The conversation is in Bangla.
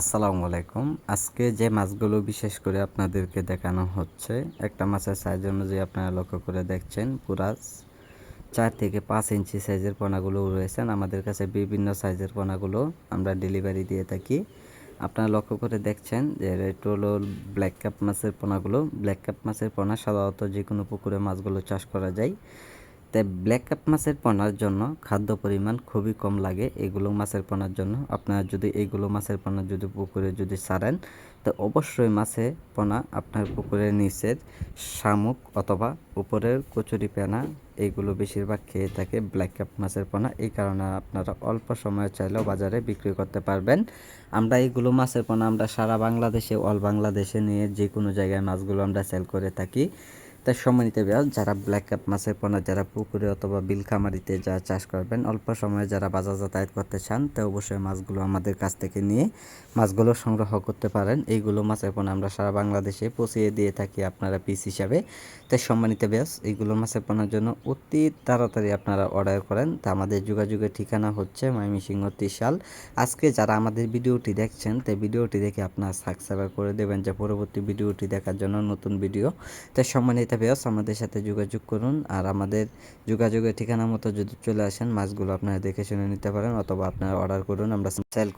আসসালামু আলাইকুম। আজকে যে মাছগুলো বিশেষ করে আপনাদেরকে দেখানো হচ্ছে, একটা মাছের সাইজ অনুযায়ী আপনারা লক্ষ্য করে দেখছেন, পুরা চার থেকে পাঁচ ইঞ্চি সাইজের পোনাগুলো রয়েছেন আমাদের কাছে বিভিন্ন সাইজের পোনাগুলো আমরা ডেলিভারি দিয়ে থাকি। আপনারা লক্ষ্য করে দেখছেন যে রেড হলো ব্ল্যাক কাপ মাছের পোনাগুলো ব্ল্যাক কাপ মাছের পোনা সাধারণত যে কোনো পুকুরে মাছগুলো চাষ করা যায়। তাই ব্ল্যাক কাপ মাছের পোনার জন্য খাদ্য পরিমাণ খুবই কম লাগে এগুলো মাছের পোনার জন্য। আপনারা যদি এইগুলো মাছের পোনা যদি পুকুরে যদি ছাড়েন তো অবশ্যই মাছের পোনা আপনার পুকুরের নিচের শামুক অথবা উপরের কচুরি পেনা এইগুলো বেশিরভাগ খেয়ে থাকে ব্ল্যাক কাপ মাছের পোনা। এই কারণে আপনারা অল্প সময়ে চাইলেও বাজারে বিক্রি করতে পারবেন। আমরা এইগুলো মাছের পোনা আমরা সারা বাংলাদেশে অল বাংলাদেশে নিয়ে যে কোনো জায়গায় মাছগুলো আমরা সেল করে থাকি। তাই সম্মানিত বিয়াস যারা ব্ল্যাক কাপ মাছের পোনা, যারা পুকুরে অথবা বিল খামারিতে যা চাষ করবেন, অল্প সময়ে যারা বাজার যাতায়াত করতে চান, তা অবশ্যই মাছগুলো আমাদের কাছ থেকে নিয়ে মাছগুলো সংগ্রহ করতে পারেন। এইগুলো মাছের পোনা আমরা সারা বাংলাদেশে পচিয়ে দিয়ে থাকি আপনারা পিস হিসাবে। তাই সম্মানিত ব্যাস এইগুলো মাছের পোনার জন্য অতি তাড়াতাড়ি আপনারা অর্ডার করেন। তা আমাদের যোগাযোগের ঠিকানা হচ্ছে ময়মনসিংহ ত্রিশাল। আজকে যারা আমাদের ভিডিওটি দেখছেন তাই ভিডিওটি দেখে আপনারা সাবস্ক্রাইব করে দেবেন। যে পরবর্তী ভিডিওটি দেখার জন্য নতুন ভিডিও। তাই সম্মানিত ব্যাস আমাদের সাথে যোগাযোগ করুন। আর আমাদের যোগাযোগের ঠিকানা মতো যদি চলে আসেন, মাছগুলো আপনারা দেখে শুনে নিতে পারেন, অথবা আপনারা অর্ডার করুন, আমরা সেল